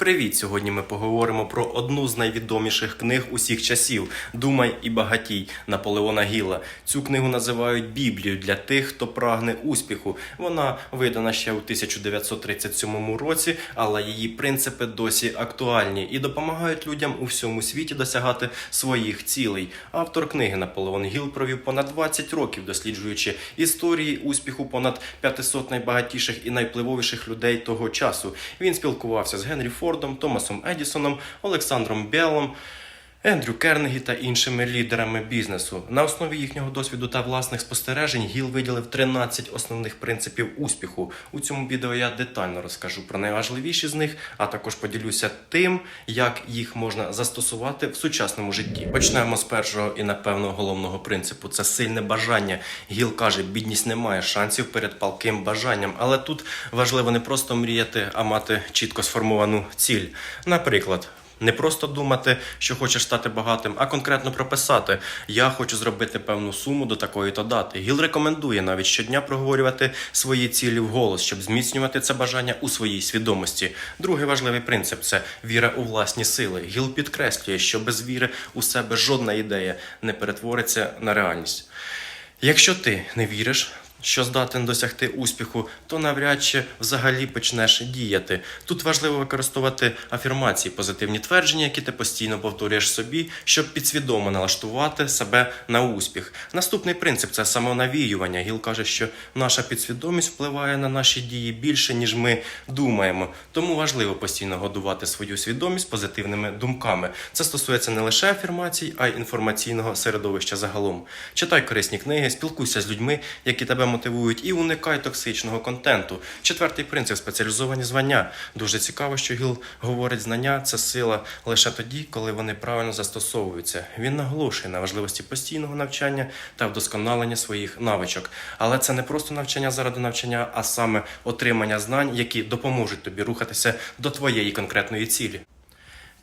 Привіт! Сьогодні ми поговоримо про одну з найвідоміших книг усіх часів Думай і багатій Наполеона Гіла. Цю книгу називають Біблією для тих, хто прагне успіху. Вона видана ще у 1937 році, але її принципи досі актуальні і допомагають людям у всьому світі досягати своїх цілей. Автор книги Наполеон Гіл провів понад 20 років, досліджуючи історії успіху понад 500 найбагатіших і найвпливовіших людей того часу. Він спілкувався з Генрі Фордом, Томасом Едісоном, Олександром Беллом. Ендрю Кернегі та іншими лідерами бізнесу на основі їхнього досвіду та власних спостережень Гіл виділив 13 основних принципів успіху. У цьому відео я детально розкажу про найважливіші з них, а також поділюся тим, як їх можна застосувати в сучасному житті. Почнемо з першого і напевно головного принципу це сильне бажання. Гіл каже, бідність не має шансів перед палким бажанням, але тут важливо не просто мріяти, а мати чітко сформовану ціль. Наприклад. Не просто думати, що хочеш стати багатим, а конкретно прописати: я хочу зробити певну суму до такої то дати. Гіл рекомендує навіть щодня проговорювати свої цілі вголос, щоб зміцнювати це бажання у своїй свідомості. Другий важливий принцип це віра у власні сили. Гіл підкреслює, що без віри у себе жодна ідея не перетвориться на реальність. Якщо ти не віриш, що здатен досягти успіху, то навряд чи взагалі почнеш діяти. Тут важливо використовувати афірмації, позитивні твердження, які ти постійно повторюєш собі, щоб підсвідомо налаштувати себе на успіх. Наступний принцип це самонавіювання. Гіл каже, що наша підсвідомість впливає на наші дії більше, ніж ми думаємо. Тому важливо постійно годувати свою свідомість позитивними думками. Це стосується не лише афірмацій, а й інформаційного середовища загалом. Читай корисні книги, спілкуйся з людьми, які тебе мотивують, і уникай токсичного контенту. Четвертий принцип спеціалізовані звання. Дуже цікаво, що Гіл говорить, знання це сила лише тоді, коли вони правильно застосовуються. Він наголошує на важливості постійного навчання та вдосконалення своїх навичок. Але це не просто навчання заради навчання, а саме отримання знань, які допоможуть тобі рухатися до твоєї конкретної цілі.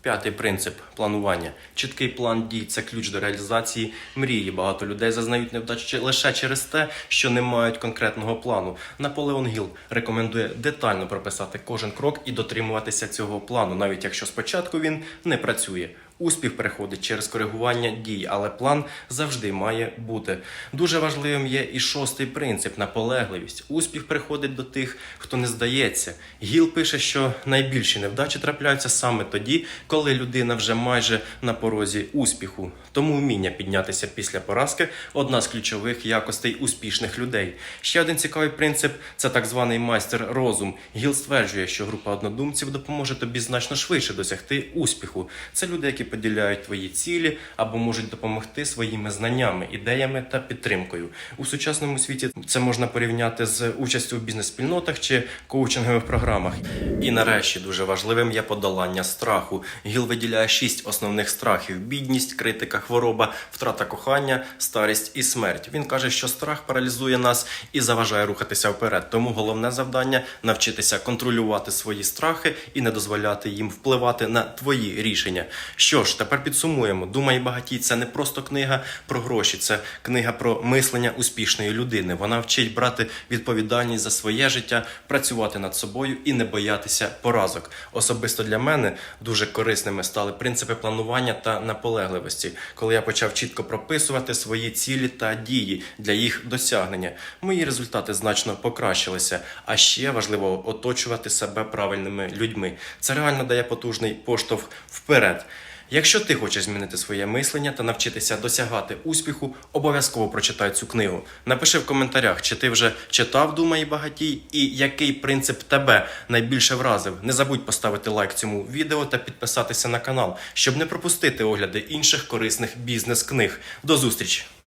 П'ятий принцип планування. Чіткий план дій це ключ до реалізації мрії. Багато людей зазнають невдачі лише через те, що не мають конкретного плану. Наполеон Гіл рекомендує детально прописати кожен крок і дотримуватися цього плану, навіть якщо спочатку він не працює. Успіх приходить через коригування дій, але план завжди має бути. Дуже важливим є і шостий принцип наполегливість. Успіх приходить до тих, хто не здається. Гіл пише, що найбільші невдачі трапляються саме тоді, коли людина вже майже на порозі успіху. Тому вміння піднятися після поразки одна з ключових якостей успішних людей. Ще один цікавий принцип це так званий майстер розум. Гіл стверджує, що група однодумців допоможе тобі значно швидше досягти успіху. Це люди, які поділяють твої цілі або можуть допомогти своїми знаннями, ідеями та підтримкою. У сучасному світі це можна порівняти з участю в бізнес-спільнотах чи коучингових програмах. І нарешті дуже важливим є подолання страху. Гіл виділяє шість основних страхів: бідність, критика, хвороба, втрата кохання, старість і смерть. Він каже, що страх паралізує нас і заважає рухатися вперед. Тому головне завдання навчитися контролювати свої страхи і не дозволяти їм впливати на твої рішення. Що ж, тепер підсумуємо. Думай багатій це не просто книга про гроші, це книга про мислення успішної людини. Вона вчить брати відповідальність за своє життя, працювати над собою і не боятися поразок. Особисто для мене дуже корисними стали принципи планування та наполегливості, коли я почав чітко прописувати свої цілі та дії для їх досягнення. Мої результати значно покращилися. А ще важливо оточувати себе правильними людьми. Це реально дає потужний поштовх вперед. Якщо ти хочеш змінити своє мислення та навчитися досягати успіху, обов'язково прочитай цю книгу. Напиши в коментарях, чи ти вже читав Думай багатій і який принцип тебе найбільше вразив. Не забудь поставити лайк цьому відео та підписатися на канал, щоб не пропустити огляди інших корисних бізнес-книг. До зустрічі!